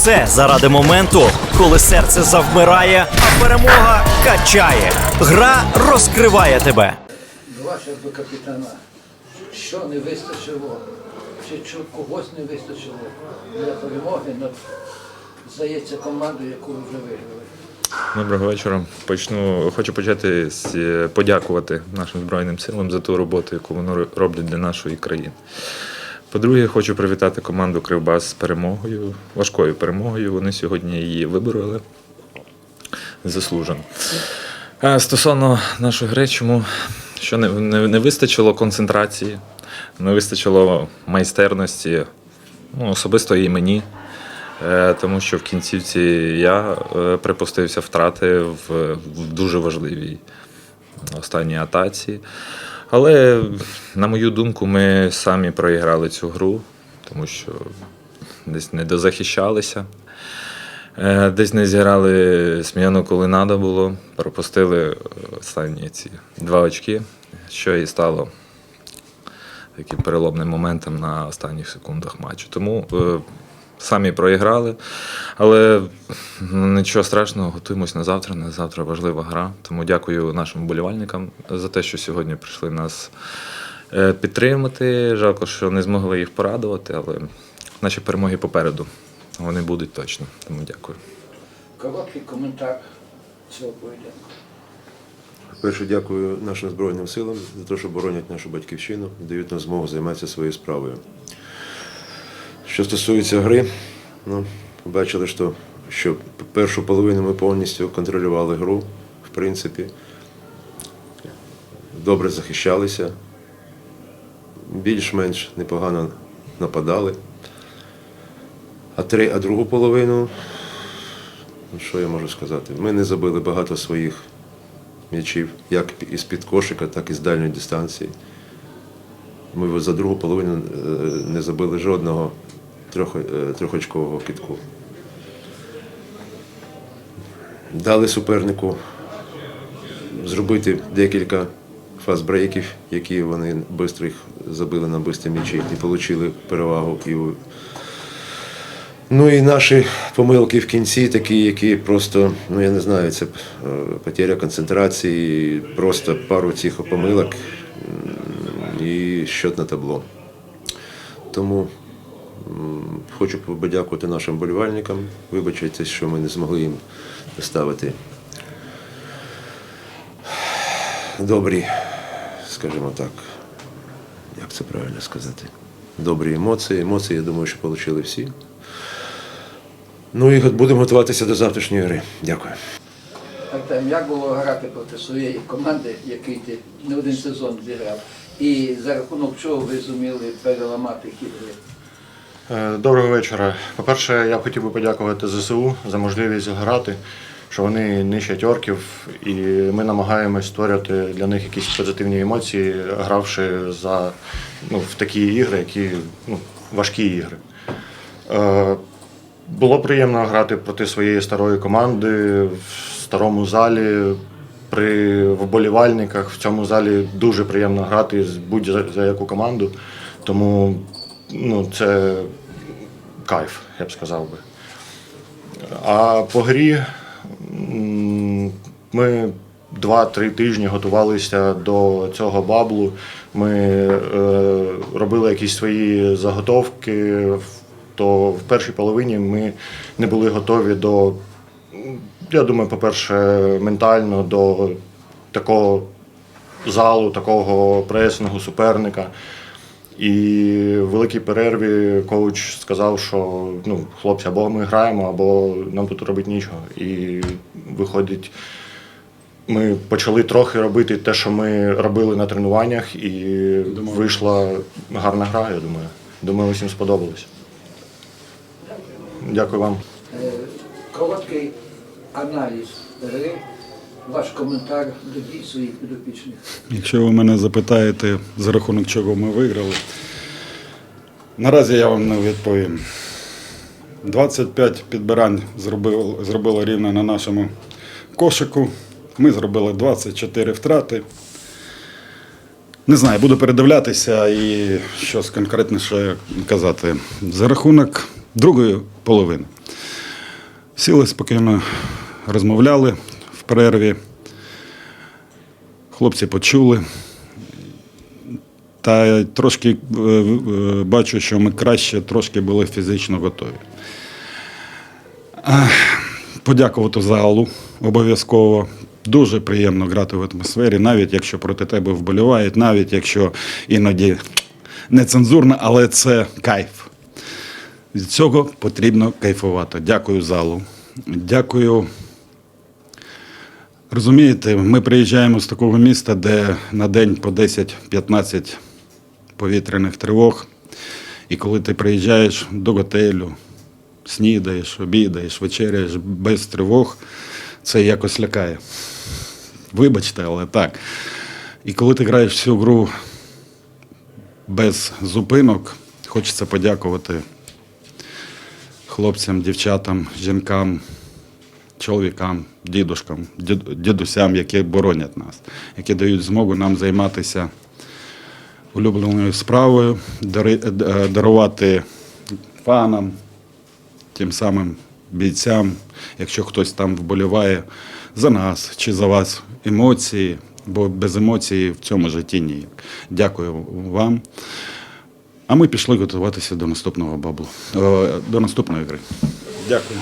все заради моменту, коли серце завмирає, а перемога качає. Гра розкриває тебе. До вашого до капітана, що не вистачило, чи когось не вистачило для перемоги над, здається, командою, яку ви вже виграли. Доброго вечора. Почну. Хочу почати з е, подякувати нашим Збройним силам за ту роботу, яку вони роблять для нашої країни. По-друге, хочу привітати команду Кривбас з перемогою, важкою перемогою. Вони сьогодні її вибороли заслужено. Стосовно нашої гри, чому що не, не, не вистачило концентрації, не вистачило майстерності, ну, особисто і мені. Е, Тому що в кінцівці я е, припустився втрати в, в дуже важливій останній атаці. Але, на мою думку, ми самі проіграли цю гру, тому що десь не дозахищалися, е, десь не зіграли сміяно, коли треба було. Пропустили останні ці два очки, що і стало таким переломним моментом на останніх секундах матчу. Тому е, самі проіграли. Але ну, нічого страшного, готуємось на завтра. На завтра важлива гра. Тому дякую нашим вболівальникам за те, що сьогодні прийшли нас е, підтримати. Жалко, що не змогли їх порадувати, але наші перемоги попереду. Вони будуть точно. Тому дякую. Короткий коментар цього поєдинку. Перше, дякую нашим Збройним силам за те, що боронять нашу батьківщину і дають нам змогу займатися своєю справою. Що стосується гри, ну, побачили, що, що першу половину ми повністю контролювали гру, в принципі. Добре захищалися, більш-менш непогано нападали. А, три, а другу половину, ну, що я можу сказати? Ми не забили багато своїх м'ячів, як із під кошика, так і з дальньої дистанції. Ми за другу половину е, не забили жодного трьохочкового китку. Дали супернику зробити декілька фастбрейків, які вони швидко їх забили на бистрі м'ячі і отримали перевагу. Ну і наші помилки в кінці такі, які просто, ну я не знаю, це е, потеря концентрації, просто пару цих помилок і счет на табло. Тому хочу подякувати нашим болівальникам. Вибачайте, що ми не змогли їм доставити добрі, скажімо так, як це правильно сказати, добрі емоції. Емоції, я думаю, що отримали всі. Ну і будемо готуватися до завтрашньої гри. Дякую. Артем, як було грати проти своєї команди, який ти не один сезон зіграв, і за рахунок чого ви зуміли переламати хід гри? Е, Доброго вечора. По-перше, я б хотів би подякувати ЗСУ за можливість грати, що вони нищать орків, і ми намагаємось створювати для них якісь позитивні емоції, гравши за, ну, в такі ігри, які ну, важкі ігри. Е, Було приємно грати проти своєї старої команди в старому залі. При вболівальниках в цьому залі дуже приємно грати з будь-за яку команду. Тому ну, це кайф, я б сказав би. А по грі ми два-три тижні готувалися до цього баблу. Ми е, робили якісь свої заготовки. То в першій половині ми не були готові до, я думаю, по-перше, ментально до такого залу, такого пресингу суперника. І в великій перерві коуч сказав, що ну, хлопці, або ми граємо, або нам тут робити нічого. І виходить, ми почали трохи робити те, що ми робили на тренуваннях, і вийшла гарна гра, я думаю. Думаю, усім сподобалось. Дякую вам. Е, Короткий аналіз гри, ваш коментар до дій своїх підопічних. Якщо ви мене запитаєте, за рахунок чого ми виграли, наразі я вам не відповім. 25 підбирань зробило, зробило рівно на нашому кошику. Ми зробили 24 втрати. Не знаю, буду передивлятися і щось конкретніше казати. За рахунок другої половини. Сіли спокійно розмовляли перерві. Хлопці почули. Та трошки е, е, бачу, що ми краще трошки були фізично готові. Подякувати залу обов'язково. Дуже приємно грати в атмосфері, навіть якщо проти тебе вболівають, навіть якщо іноді нецензурно, але це кайф. Від цього потрібно кайфувати. Дякую залу. Дякую. Розумієте, ми приїжджаємо з такого міста, де на день по 10-15 повітряних тривог. І коли ти приїжджаєш до готелю, снідаєш, обідаєш, вечеряєш без тривог, це якось лякає. Вибачте, але так. І коли ти граєш всю гру без зупинок, хочеться подякувати хлопцям, дівчатам, жінкам, чоловікам, дідушкам, дідусям, які боронять нас, які дають змогу нам займатися улюбленою справою, е, дарувати фанам, тим самим бійцям, якщо хтось там вболіває за нас чи за вас емоції, бо без емоцій в цьому житті ніяк. Дякую вам. А ми пішли готуватися до наступного баблу, е, до наступної гри. Дякую.